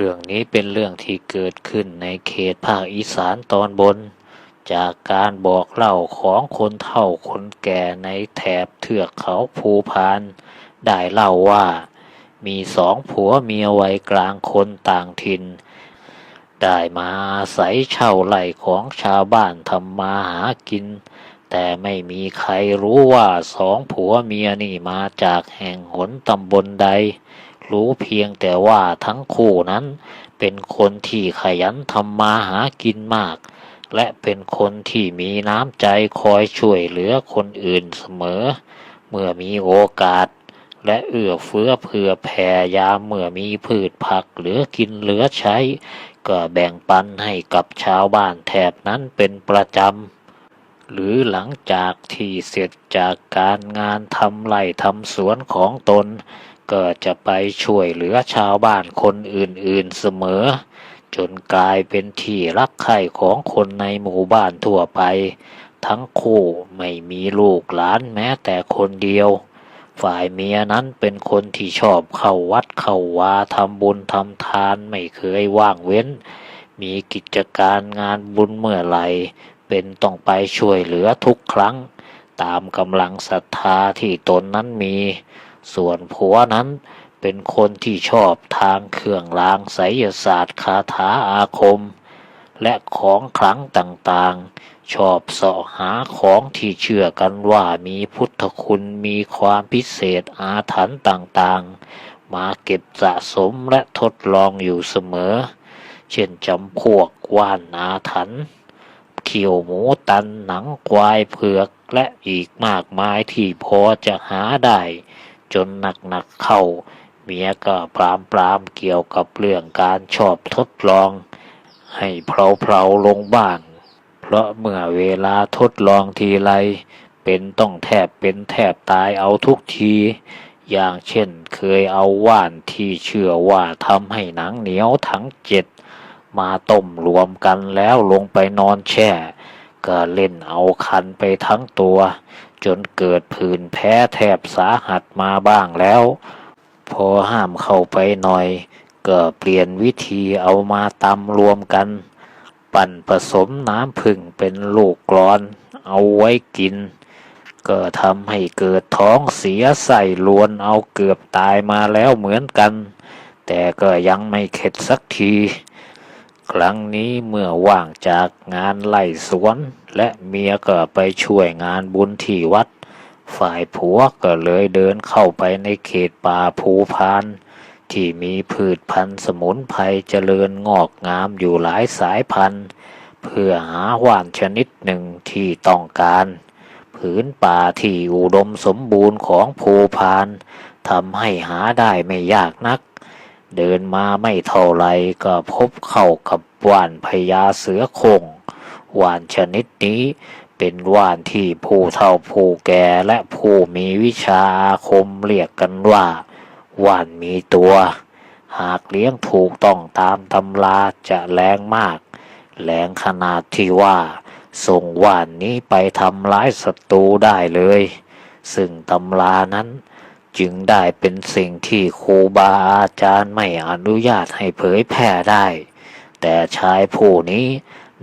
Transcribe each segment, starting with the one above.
รื่องนี้เป็นเรื่องที่เกิดขึ้นในเขตภาคอีสานตอนบน จากการบอกเล่าของคนเฒ่าคนแก่ในแถบเทือกเขาภูพาน ได้เล่าว่า มีสองผัวเมียวัยกลางคนต่างถิ่น ได้มาอาศัยเช่าไร่ของชาวบ้านทำมาหากิน แต่ไม่มีใครรู้ว่าสองผัวเมียนี่มาจากแห่งหนตำบลใด รู้เพียงแต่ว่าทั้งคู่นั้น เป็นคนที่ขยันทำมาหากินมาก และเป็นคนที่มีน้ำใจคอยช่วยเหลือคนอื่นเสมอ เมื่อมีโอกาส และเอื้อเฟื้อเผื่อแผ่ยามเมื่อมีพืชผักเหลือกินเหลือใช้ ก็แบ่งปันให้กับชาวบ้านแถบนั้นเป็นประจำหรือหลังจากที่เสร็จจากการงานทำไร่ทำสวนของตน ก็จะไปช่วยเหลือชาวบ้านคนอื่นๆเสมอ จนกลายเป็นที่รักใคร่ของคนในหมู่บ้านทั่วไป ทั้งคู่ไม่มีลูกหลานแม้แต่คนเดียว ฝ่ายเมียนั้นเป็นคนที่ชอบเข้าวัดเข้าวาทำบุญทำทานไม่เคยว่างเว้น มีกิจการงานบุญเมื่อไหร่เป็นต้องไปช่วยเหลือทุกครั้ง ตามกำลังศรัทธาที่ตนนั้นมี ส่วนผัวนั้นเป็นคนที่ชอบทางเครื่องรางไสยศาสตร์คาถาอาคม และของขลังต่างๆ ชอบเสาะหาของที่เชื่อกันว่ามีพุทธคุณมีความพิเศษอาถรรพ์ต่างๆ มาเก็บสะสมและทดลองอยู่เสมอ เช่นจำพวกว่านอาถรรพ์เขียวหมูตันหนังควายเผือกและอีกมากมายที่พอจะหาได้ จนหนักๆเข้า เมียก็ปรามปรามๆเกี่ยวกับเรื่องการชอบทดลอง ให้เพลาๆลงบ้าง เพราะเมื่อเวลาทดลองทีไรเป็นต้องแทบเป็นแทบตายเอาทุกที อย่างเช่นเคยเอาว่านที่เชื่อว่าทำให้หนังเหนียวทั้งเจ็ดมาต้มรวมกันแล้วลงไปนอนแช่ ก็เล่นเอาคันไปทั้งตัว จนเกิดผื่นแพ้แทบสาหัสมาบ้างแล้ว พอห้ามเข้าไปหน่อย ก็เปลี่ยนวิธีเอามาตำรวมกัน ปั่นผสมน้ำผึ้งเป็นลูกกรอน เอาไว้กิน ก็ทำให้เกิดท้องเสียใส่ลวนเอาเกือบตายมาแล้วเหมือนกัน แต่ก็ยังไม่เข็ดสักที ครั้งนี้เมื่อว่างจากงานไล่สวน และเมียก็ไปช่วยงานบุญที่วัด ฝ่ายผัวก็เลยเดินเข้าไปในเขตป่าภูพาน ที่มีพืชพันธุ์สมุนไพรเจริญงอกงามอยู่หลายสายพันธุ์ เพื่อหาว่านชนิดหนึ่งที่ต้องการ ผืนป่าที่อุดมสมบูรณ์ของภูพานทำให้หาได้ไม่ยากนัก เดินมาไม่เท่าไรก็พบเข้ากับว่านพญาเสือคงว่านชนิดนี้เป็นว่านที่ผู้เฒ่าผู้แก่และผู้มีวิชาอาคมเรียกกันว่าว่านมีตัว หากเลี้ยงถูกต้องตามตำราจะแรงมาก แรงขนาดที่ว่า ส่งว่านนี้ไปทำร้ายศัตรูได้เลย ซึ่งตำรานั้น จึงได้เป็นสิ่งที่ครูบาอาจารย์ไม่อนุญาตให้เผยแพร่ได้ แต่ชายผู้นี้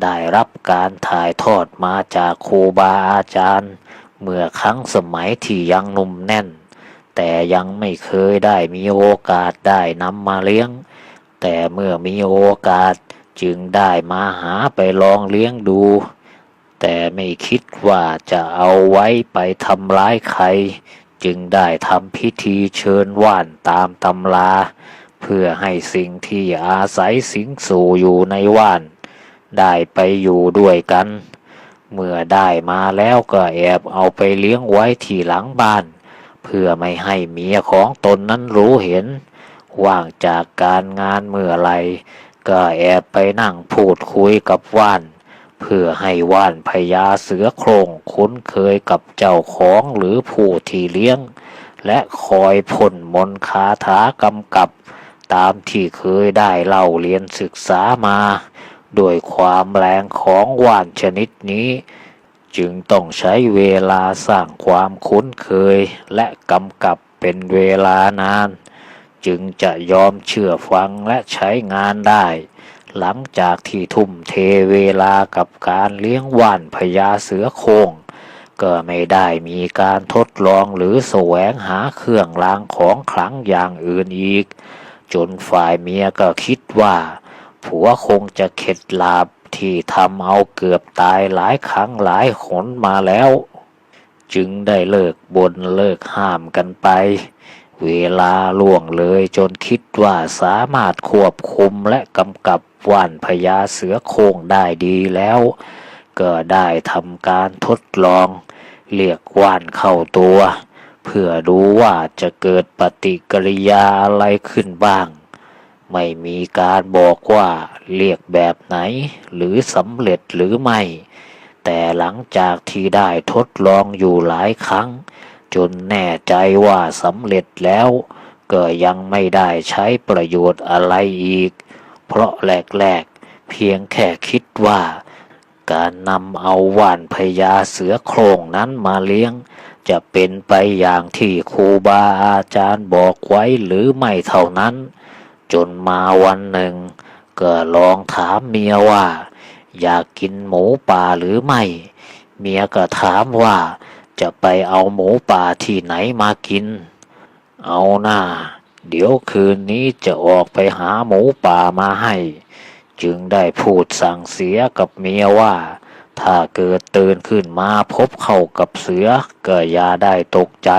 ได้รับการถ่ายทอดมาจากครูบาอาจารย์ เมื่อครั้งสมัยที่ยังหนุ่มแน่น แต่ยังไม่เคยได้มีโอกาสได้นำมาเลี้ยง แต่เมื่อมีโอกาสจึงได้มาหาไปลองเลี้ยงดู แต่ไม่คิดว่าจะเอาไว้ไปทำร้ายใคร จึงได้ทำพิธีเชิญว่านตามตำรา เพื่อให้สิ่งที่อาศัยสิงสู่อยู่ในว่าน ได้ไปอยู่ด้วยกัน เมื่อได้มาแล้วก็แอบเอาไปเลี้ยงไว้ที่หลังบ้าน เพื่อไม่ให้เมียของตนนั้นรู้เห็น ว่างจากการงานเมื่อไรก็แอบไปนั่งพูดคุยกับว่าน เพื่อให้ว่านพญาเสือโครงคุ้นเคยกับเจ้าของหรือผู้ที่เลี้ยง และคอยพ่นมนคาถากำกับ ตามที่เคยได้เล่าเรียนศึกษามาด้วยความแรงของว่านชนิดนี้ จึงต้องใช้เวลาสร้างความคุ้นเคย และกำกับเป็นเวลานาน จึงจะยอมเชื่อฟังและใช้งานได้ หลังจากที่ทุ่มเทเวลากับการเลี้ยงว่านพญาเสือโคร่งก็ไม่ได้มีการทดลองหรือแสวงหาเครื่องรางของขลังอย่างอื่นอีก จนฝ่ายเมียก็คิดว่า ผัวคงจะเข็ดหลาบที่ทำเอาเกือบตายหลายครั้งหลายหนมาแล้ว จึงได้เลิกบนเลิกห้ามกันไป เวลาล่วงเลยจนคิดว่าสามารถควบคุมและกำกับ ว่านพญาเสือโคร่งได้ดีแล้ว ก็ได้ทำการทดลอง เรียกว่านเข้าตัว เพื่อดูว่าจะเกิดปฏิกิริยาอะไรขึ้นบ้าง ไม่มีการบอกว่าเรียกแบบไหน หรือสำเร็จหรือไม่ แต่หลังจากที่ได้ทดลองอยู่หลายครั้ง จนแน่ใจว่าสำเร็จแล้วก็ยังไม่ได้ใช้ประโยชน์อะไรอีก เพราะแรกๆ เพียงแค่คิดว่า การนำเอาว่านพญาเสือโคร่งนั้นมาเลี้ยง จะเป็นไปอย่างที่ครูบาอาจารย์บอกไว้หรือไม่เท่านั้น จนมาวันหนึ่ง ก็ลองถามเมียว่า อยากกินหมูป่าหรือไม่ เมียก็ถามว่าจะไปเอาหมูป่าที่ไหนมากิน เอาหน้า เดี๋ยวคืนนี้จะออกไปหาหมูป่ามาให้ จึงได้พูดสั่งเสียกับเมียว่า ถ้าเกิดตื่นขึ้นมาพบเข้ากับเสือก็อย่าได้ตกใจ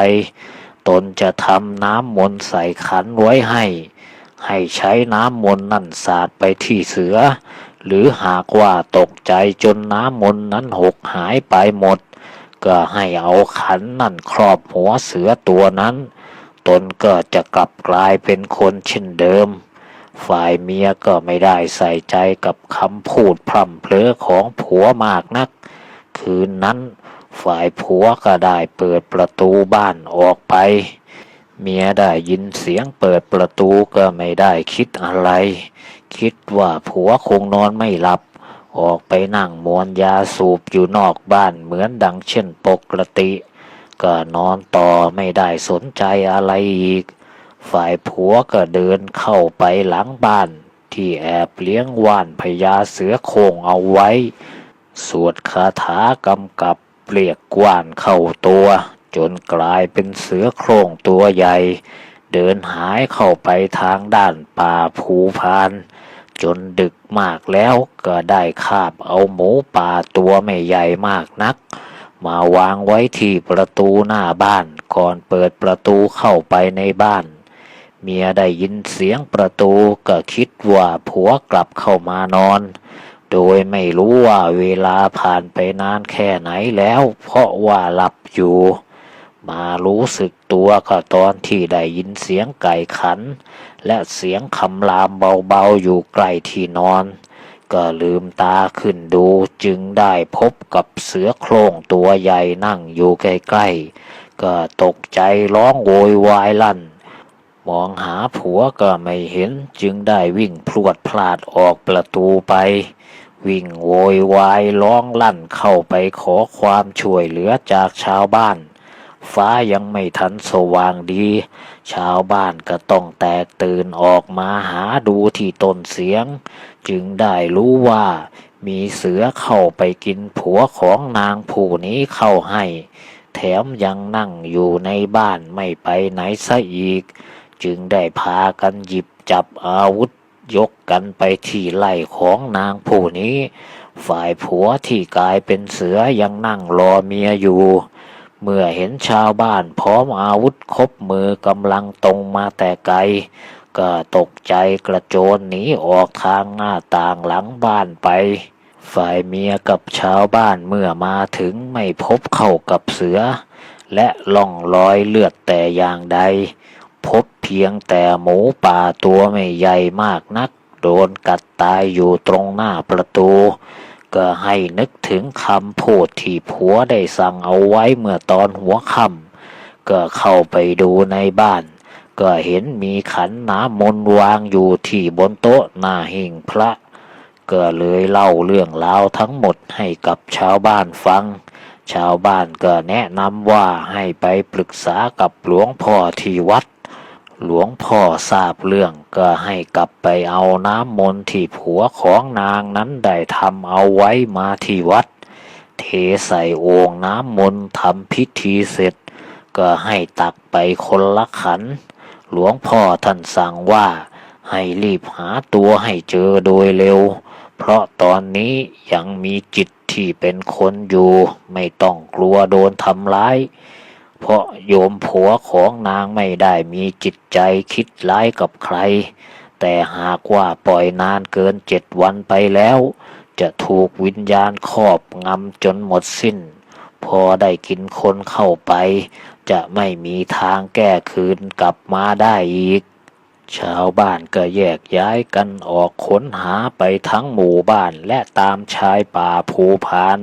ตนจะทำน้ำมนต์ใส่ขันไว้ให้ ให้ใช้น้ำมนต์นั่นสาดไปที่เสือ หรือหากว่าตกใจจนน้ำมนต์นั้นหกหายไปหมด ก็ให้เอาขันนั่นครอบหัวเสือตัวนั้น ตนก็จะกลับกลายเป็นคนเช่นเดิม ฝ่ายเมียก็ไม่ได้ใส่ใจกับคำพูดพร่ำเพลอของผัวมากนัก คืนนั้นฝ่ายผัวก็ได้เปิดประตูบ้านออกไป เมียได้ยินเสียงเปิดประตูก็ไม่ได้คิดอะไร คิดว่าผัวคงนอนไม่หลับ ออกไปนั่งมวนยาสูบอยู่นอกบ้านเหมือนดังเช่นปกติ ก็นอนต่อไม่ได้สนใจอะไรอีก ฝ่ายผัวก็เดินเข้าไปหลังบ้าน ที่แอบเลี้ยงว่านพญาเสือโครงเอาไว้ สวดคาถากำกับเปรียกว่านเข้าตัว จนกลายเป็นเสือโคร่งตัวใหญ่ เดินหายเข้าไปทางด้านป่าภูพาน จนดึกมากแล้วก็ได้คาบเอาหมูป่าตัวไม่ใหญ่มากนัก มาวางไว้ที่ประตูหน้าบ้านก่อนเปิดประตูเข้าไปในบ้าน เมียได้ยินเสียงประตูก็คิดว่าผัวกลับเข้ามานอน โดยไม่รู้ว่าเวลาผ่านไปนานแค่ไหนแล้ว เพราะว่าหลับอยู่ มารู้สึกตัวก็ตอนที่ได้ยินเสียงไก่ขัน และเสียงคำรามเบาๆอยู่ใกล้ที่นอน ก็ลืมตาขึ้นดูจึงได้พบกับเสือโคร่งตัวใหญ่นั่งอยู่ใกล้ๆ ก็ตกใจร้องโวยวายลั่น มองหาผัวก็ไม่เห็นจึงได้วิ่งพรวดพลาดออกประตูไป วิ่งโวยวายร้องลั่นเข้าไปขอความช่วยเหลือจากชาวบ้าน ฟ้ายังไม่ทันสว่างดี ชาวบ้านก็ต้องแตกตื่นออกมาหาดูที่ต้นเสียง จึงได้รู้ว่ามีเสือเข้าไปกินผัวของนางผู้นี้เข้าให้ แถมยังนั่งอยู่ในบ้านไม่ไปไหนซะอีก จึงได้พากันหยิบจับอาวุธยกกันไปที่ไล่ของนางผู้นี้ ฝ่ายผัวที่กลายเป็นเสือยังนั่งรอเมียอยู่ เมื่อเห็นชาวบ้านพร้อมอาวุธครบมือกำลังตรงมาแต่ไกล ก็ตกใจกระโจนหนีออกทางหน้าต่างหลังบ้านไป ฝ่ายเมียกับชาวบ้านเมื่อมาถึงไม่พบเข้ากับเสือ และล่องรอยเลือดแต่อย่างใด พบเพียงแต่หมูป่าตัวไม่ใหญ่มากนัก โดนกัดตายอยู่ตรงหน้าประตู ก็ให้นึกถึงคำพูดที่ผัวได้สั่งเอาไว้เมื่อตอนหัวค่ำก็เข้าไปดูในบ้าน ก็เห็นมีขันน้ำมนต์วางอยู่ที่บนโต๊ะหน้าหิ่งพระ ก็เลยเล่าเรื่องราวทั้งหมดให้กับชาวบ้านฟัง ชาวบ้านก็แนะนำว่าให้ไปปรึกษากับหลวงพ่อที่วัด หลวงพ่อทราบเรื่องก็ให้กลับไปเอาน้ำมนต์ที่ผัวของนางนั้นได้ทำเอาไว้มาที่วัด เทใส่โอ่งน้ำมนต์ทำพิธีเสร็จ ก็ให้ตักไปคนละขัน หลวงพ่อท่านสั่งว่า ให้รีบหาตัวให้เจอโดยเร็ว เพราะตอนนี้ยังมีจิตที่เป็นคนอยู่ ไม่ต้องกลัวโดนทำร้าย เพราะโยมผัวของนางไม่ได้มีจิตใจคิดร้ายกับใคร แต่หากว่าปล่อยนานเกินเจ็ดวันไปแล้ว จะถูกวิญญาณครอบงำจนหมดสิ้น พอได้กินคนเข้าไป จะไม่มีทางแก้คืนกลับมาได้อีก ชาวบ้านก็แยกย้ายกันออกค้นหาไปทั้งหมู่บ้านและตามชายป่าภูพาน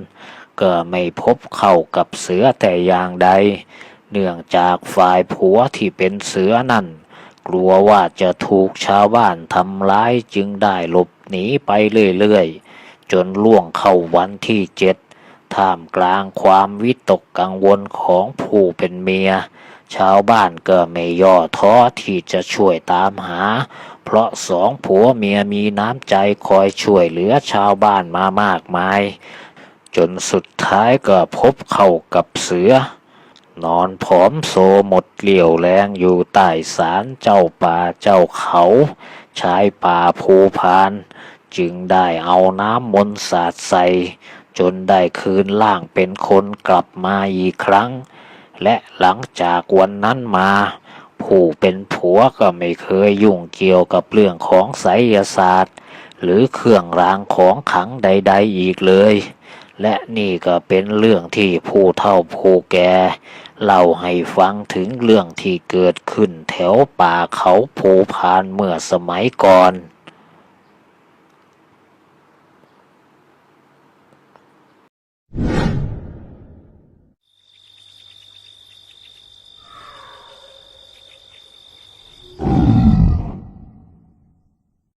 ก็ไม่พบเข้ากับเสือแต่อย่างใด เนื่องจากฝ่ายผัวที่เป็นเสือนั่น กลัวว่าจะถูกชาวบ้านทำร้ายจึงได้หลบหนีไปเรื่อยๆ จนล่วงเข้าวันที่เจ็ดท่ามกลางความวิตกกังวลของผู้เป็นเมีย ชาวบ้านก็ไม่ย่อท้อที่จะช่วยตามหา เพราะสองผัวเมียมีน้ำใจคอยช่วยเหลือชาวบ้านมามากมาย จนสุดท้ายก็พบเข้ากับเสือ นอนผอมโซหมดเลี่ยวแรงอยู่ใต้ศาลเจ้าป่าเจ้าเขาชายป่าภูพาน จึงได้เอาน้ำมนต์สาดใส่จนได้คืนร่างเป็นคนกลับมาอีกครั้ง และหลังจากวันนั้นมา ผู้เป็นผัวก็ไม่เคยยุ่งเกี่ยวกับเรื่องของไสยศาสตร์ หรือเครื่องรางของขังใด ๆ อีกเลย และนี่ก็เป็นเรื่องที่ผู้เฒ่าผู้แก่เล่าให้ฟังถึงเรื่องที่เกิดขึ้นแถวป่าเขาผูพานเมื่อสมัยก่อน you